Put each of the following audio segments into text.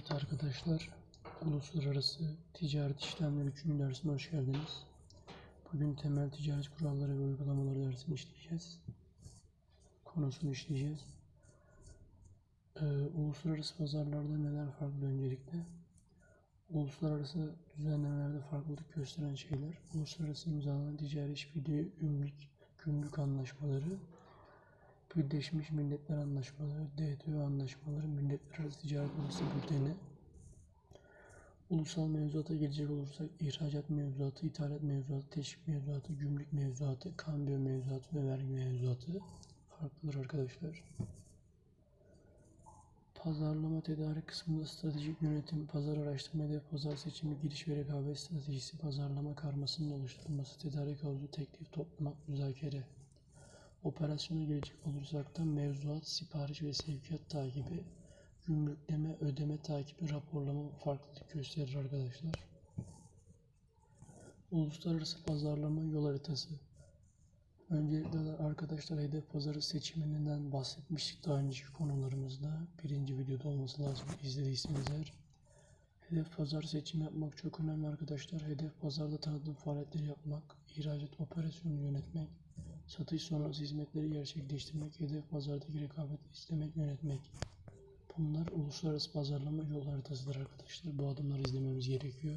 Evet arkadaşlar, Uluslararası Ticaret İşlemleri 3. dersine hoş geldiniz. Bugün temel ticaret kuralları ve uygulamaları dersini işleyeceğiz. Konusunu işleyeceğiz. Ee, uluslararası pazarlarda neler farklı öncelikle? Uluslararası düzenlemelerde farklılık gösteren şeyler, uluslararası imzalanan ticari işbirliği, gümrük, gümrük anlaşmaları, Birleşmiş Milletler Anlaşmaları, DTÖ Anlaşmaları, Milletler Arası Ticaret Odası Bülteni, Ulusal mevzuata gelecek olursak ihracat mevzuatı, ithalat mevzuatı, teşvik mevzuatı, gümrük mevzuatı, kambiyo mevzuatı ve vergi mevzuatı farklıdır arkadaşlar. Pazarlama tedarik kısmında stratejik yönetim, pazar araştırma, hedef pazar seçimi, giriş ve rekabet stratejisi, pazarlama karmasının oluşturulması, tedarik havuzu, teklif toplamak, müzakere. Operasyona gelecek olursak da mevzuat, sipariş ve sevkiyat takibi, gümrükleme, ödeme takibi, raporlama farklılık gösterir arkadaşlar. Uluslararası pazarlama yol haritası. Öncelikle arkadaşlar hedef pazarı seçiminden bahsetmiştik daha önceki konularımızda. Birinci videoda olması lazım izlediyseniz eğer. Hedef pazar seçimi yapmak çok önemli arkadaşlar. Hedef pazarda tanıtım faaliyetleri yapmak, ihracat operasyonu yönetmek, satış sonrası hizmetleri gerçekleştirmek, hedef pazardaki rekabeti izlemek, yönetmek. Bunlar uluslararası pazarlama yol haritasıdır arkadaşlar. Bu adımları izlememiz gerekiyor.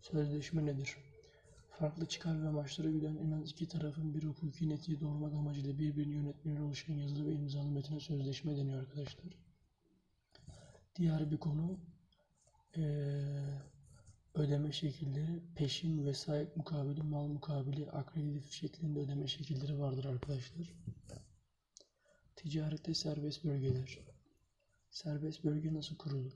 Sözleşme nedir? Farklı çıkar ve amaçlara güden en az iki tarafın bir hukuki netice doğurmak amacıyla birbirini yönetmeyle oluşan yazılı ve imzalı metine sözleşme deniyor arkadaşlar. Diğer bir konu eee, ödeme şekilleri peşin vesayet mukabili, mal mukabili, akreditif şeklinde ödeme şekilleri vardır arkadaşlar. Ticarette serbest bölgeler. Serbest bölge nasıl kurulur?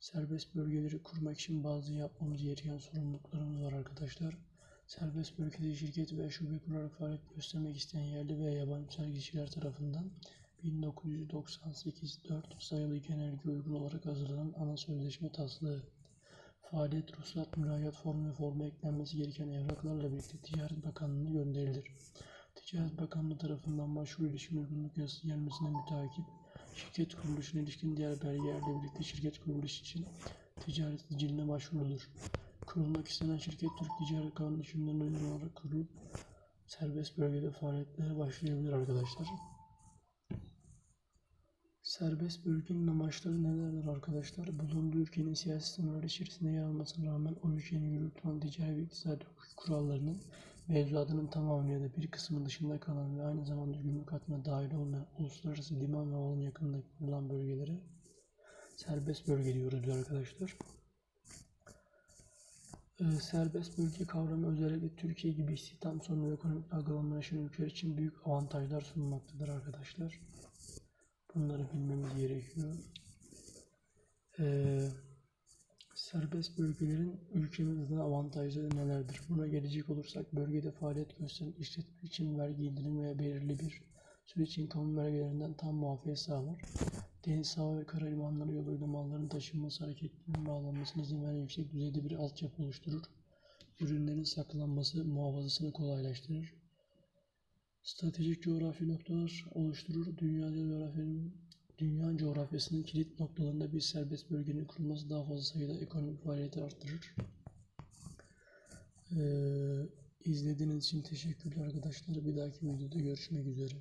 Serbest bölgeleri kurmak için bazı yapmamız gereken sorumluluklarımız var arkadaşlar. Serbest bölgede şirket veya şube kurarak faaliyet göstermek isteyen yerli veya yabancı kişiler tarafından 1998 4 sayılı genelge uygun olarak hazırlanan ana sözleşme taslağı. Faaliyet, ruhsat, müracaat formu ve forma eklenmesi gereken evraklarla birlikte Ticaret Bakanlığı'na gönderilir. Ticaret Bakanlığı tarafından başvuru ilişkin uygunluk yazısı gelmesine müteakip şirket kuruluşuna ilişkin diğer belgelerle birlikte şirket kuruluş için ticaret siciline başvurulur. Kurulmak istenen şirket Türk Ticaret Kanunu hükümlerine uygun olarak kurulup serbest bölgede faaliyetlere başlayabilir arkadaşlar. Serbest bölgenin amaçları nelerdir arkadaşlar? Bulunduğu ülkenin siyasi sınırları içerisinde yer almasına rağmen o ülkenin yürütülen ticari ve iktisadi kurallarının mevzuatının tamamı ya da bir kısmı dışında kalan ve aynı zamanda gümrük hattına dahil olmayan uluslararası liman ve havaalanı yakınında bulunan bölgelere serbest bölge diyoruz diyor arkadaşlar. Ee, serbest bölge kavramı özellikle Türkiye gibi istihdam sorunu ekonomik dalgalanma ülkeler için büyük avantajlar sunmaktadır arkadaşlar. Bunları bilmemiz gerekiyor. Ee, serbest bölgelerin ülkemizde avantajları nelerdir? Buna gelecek olursak bölgede faaliyet gösteren işletme için vergi indirim veya belirli bir süre için kamu vergilerinden tam muafiyet sağlar. Deniz, hava ve kara limanları yoluyla malların taşınması hareketlerinin bağlanmasına izin veren yüksek düzeyde bir altyapı oluşturur. Ürünlerin saklanması, muhafazasını kolaylaştırır. Stratejik coğrafi noktalar oluşturur. Dünya coğrafyanın dünya coğrafyasının kilit noktalarında bir serbest bölgenin kurulması daha fazla sayıda ekonomik faaliyeti arttırır. Ee, izlediğiniz için teşekkürler arkadaşlar. Bir dahaki videoda görüşmek üzere.